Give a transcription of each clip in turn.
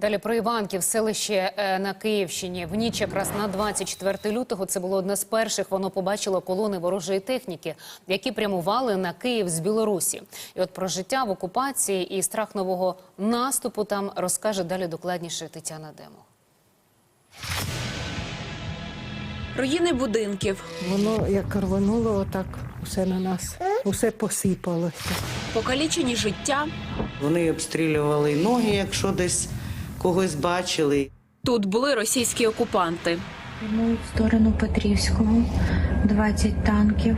Далі про Іванків, селище е, на Київщині. В ніч якраз на 24 лютого це було одне з перших. Воно побачило колони ворожої техніки, які прямували на Київ з Білорусі. І от про життя в окупації і страх нового наступу там розкаже далі докладніше Тетяна Демо. Руїни будинків, Воно як рвануло, отак усе на нас, усе посипалося. покалічені життя. Вони обстрілювали ноги, якщо десь когось бачили. Тут були російські окупанти. Прямують в сторону Петрівського, 20 танків.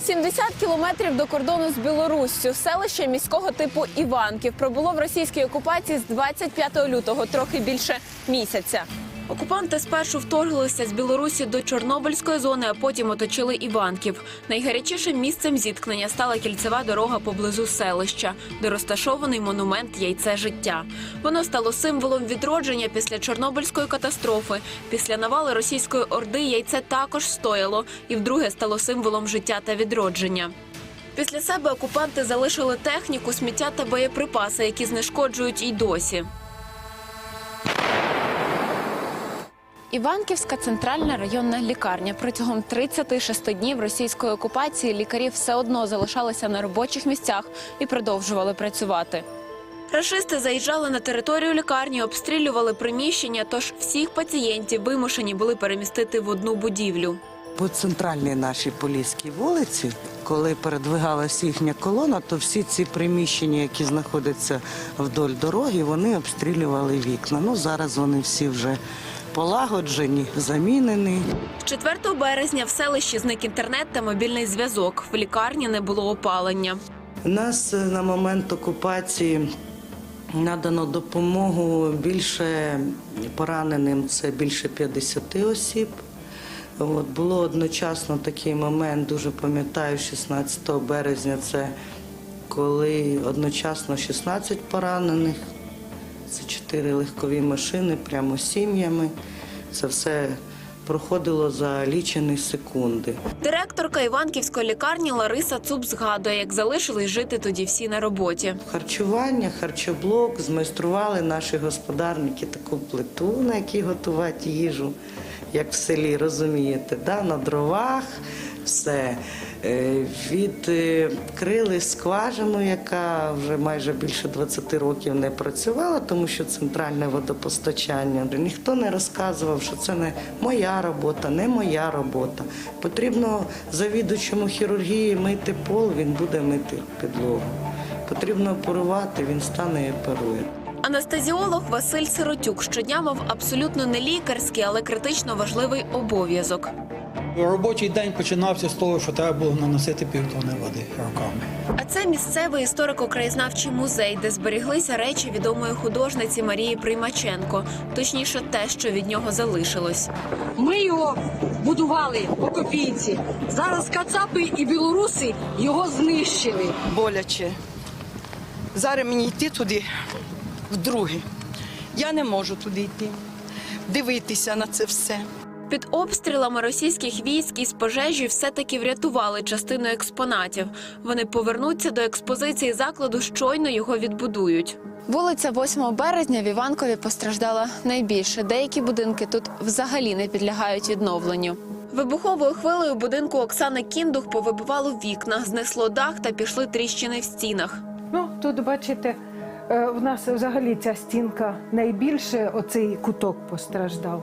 70 кілометрів до кордону з Білоруссю. Селище міського типу Іванків пробуло в російській окупації з 25 лютого, трохи більше місяця. Окупанти спершу вторглися з Білорусі до Чорнобильської зони, а потім оточили Іванків. Найгарячішим місцем зіткнення стала кільцева дорога поблизу селища, де розташований монумент Яйце життя. Воно стало символом відродження після Чорнобильської катастрофи. Після навали російської орди яйце також стояло і вдруге стало символом життя та відродження. Після себе окупанти залишили техніку, сміття та боєприпаси, які знешкоджують і досі. Іванківська центральна районна лікарня. Протягом 36 днів російської окупації лікарі все одно залишалися на робочих місцях і продовжували працювати. Рашисти заїжджали на територію лікарні, обстрілювали приміщення, тож всіх пацієнтів вимушені були перемістити в одну будівлю. По центральній нашій Поліській вулиці, коли передвигалася їхня колона, то всі ці приміщення, які знаходяться вдоль дороги, вони обстрілювали вікна. Ну зараз вони всі вже полагоджені, замінені. 4 березня в селищі зник інтернет та мобільний зв'язок. В лікарні не було опалення. У нас е, на момент окупації надано допомогу більше пораненим, це більше 50 осіб. От, було одночасно такий момент, дуже пам'ятаю, 16 березня, це коли одночасно 16 поранених, це 4 легкові машини, прямо з сім'ями. Це все проходило за лічені секунди. Директорка Іванківської лікарні Лариса Цуп згадує, як залишились жити тоді всі на роботі. Харчування, харчоблок, змайстрували наші господарники таку плиту, на якій готувати їжу, як в селі, розумієте, да? на дровах все. Е, Відкрили скважину, яка вже майже більше 20 років не працювала, тому що центральне водопостачання. Ніхто не розказував, що це не моя робота, не моя робота. Потрібно завідувачому хірургії мити пол, він буде мити підлогу. Потрібно оперувати, він стане і оперує. Анестезіолог Василь Сиротюк щодня мав абсолютно не лікарський, але критично важливий обов'язок. Робочий день починався з того, що треба було наносити півтони води руками. А це місцевий історико-краєзнавчий музей, де зберіглися речі відомої художниці Марії Приймаченко, точніше, те, що від нього залишилось. Ми його будували по копійці. Зараз кацапи і білоруси його знищили. боляче. Зараз мені йти туди вдруге. Я не можу туди йти, дивитися на це все. Під обстрілами російських військ із пожежі все-таки врятували частину експонатів. Вони повернуться до експозиції закладу, щойно його відбудують. Вулиця 8 березня в Іванкові постраждала найбільше. Деякі будинки тут взагалі не підлягають відновленню. Вибуховою хвилею будинку Оксани Кіндух повибивало вікна, знесло дах та пішли тріщини в стінах. Ну, тут бачите, е, в нас взагалі ця стінка найбільше оцей куток постраждав.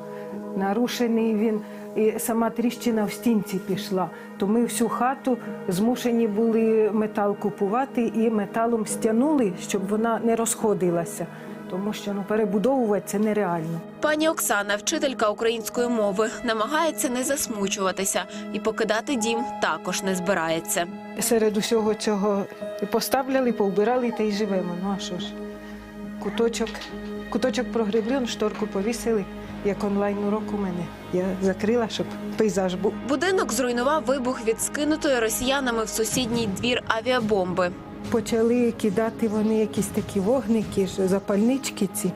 Нарушений він, і сама тріщина в стінці пішла. То ми всю хату змушені були метал купувати і металом стягнули, щоб вона не розходилася. Тому що ну, перебудовувати це нереально. Пані Оксана, вчителька української мови, намагається не засмучуватися і покидати дім також не збирається. Серед усього цього поставляли, повбирали та й живемо. Ну а що ж? Куточок, куточок прогребли, шторку повісили, як онлайн урок у мене. Я закрила, щоб пейзаж був. Будинок зруйнував вибух від скинутої росіянами в сусідній двір авіабомби. Почали кидати вони якісь такі вогники, запальнички ці.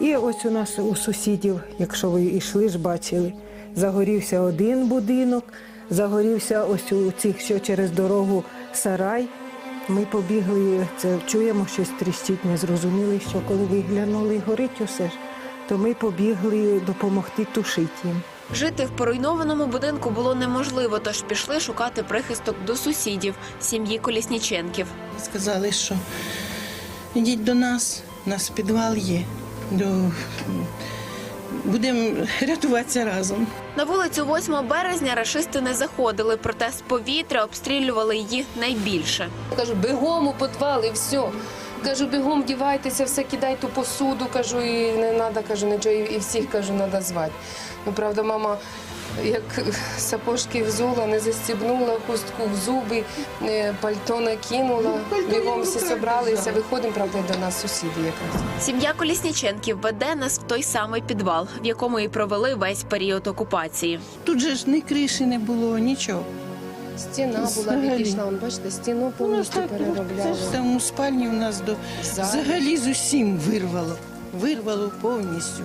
І ось у нас у сусідів, якщо ви йшли ж бачили, загорівся один будинок, загорівся ось у цих, що через дорогу сарай. Ми побігли, це чуємо, щось тріщить, не зрозуміли, що коли виглянули, горить усе ж, то ми побігли допомогти тушити їм. Жити в поруйнованому будинку було неможливо, тож пішли шукати прихисток до сусідів, сім'ї Колісніченків. Сказали, що йдіть до нас, у нас підвал є. До... Будемо рятуватися разом. На вулицю 8 березня рашисти не заходили, проте з повітря обстрілювали її найбільше. Кажу, бігом у підвал і все. Кажу, бігом дівайтеся, все кидай ту посуду, кажу, і не треба, кажу, нічого, і і всіх кажу, треба звати. Ну, правда, мама як сапожки взула, не застібнула, хустку в зуби, е, пальто накинула. Бігом всі зібралися, виходимо, правда, до нас сусіди якраз. Сім'я Колісніченків веде нас в той самий підвал, в якому і провели весь період окупації. Тут же ж ні криші не було, нічого. Стіна була Взагалі. відійшла, он, бачите, стіну повністю так, це переробляли. ж там у спальні у нас до Залі. взагалі з усім вирвало. Вирвало повністю.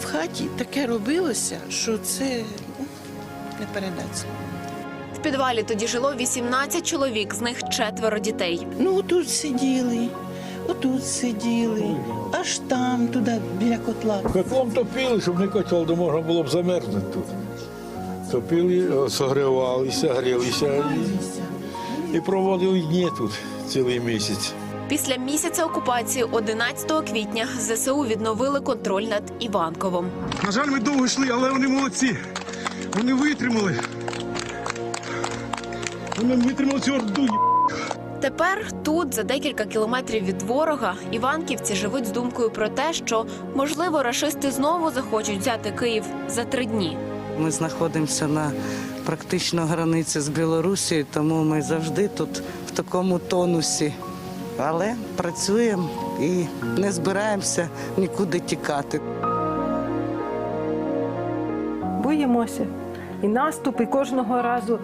В хаті таке робилося, що це ну, не передать слово. В підвалі тоді жило 18 чоловік, з них четверо дітей. Ну, отут сиділи, отут сиділи, аж там, туди, біля котла. Котлом топили, щоб не котел, то можна було б замерзнути тут. Топили, согрівалися, грілися і, і проводили дні тут цілий місяць. Після місяця окупації 11 квітня ЗСУ відновили контроль над Іванковом. На жаль, ми довго йшли, але вони молодці. Вони витримали. Вони витримали цю орду. Тепер тут, за декілька кілометрів від ворога, іванківці живуть з думкою про те, що можливо рашисти знову захочуть взяти Київ за три дні. Ми знаходимося на практично границі з Білорусією, тому ми завжди тут в такому тонусі. Але працюємо і не збираємося нікуди тікати. Боїмося. І наступ, і кожного разу,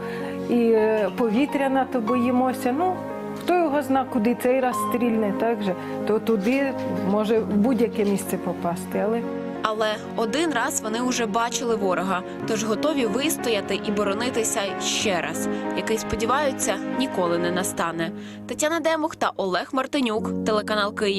і е, повітряна, то боїмося. Ну, хто його зна, куди цей раз стрільне, так же, то туди може в будь-яке місце попасти. Але Але один раз вони вже бачили ворога, тож готові вистояти і боронитися ще раз, який сподіваються ніколи не настане. Тетяна Демух та Олег Мартинюк, телеканал Київ.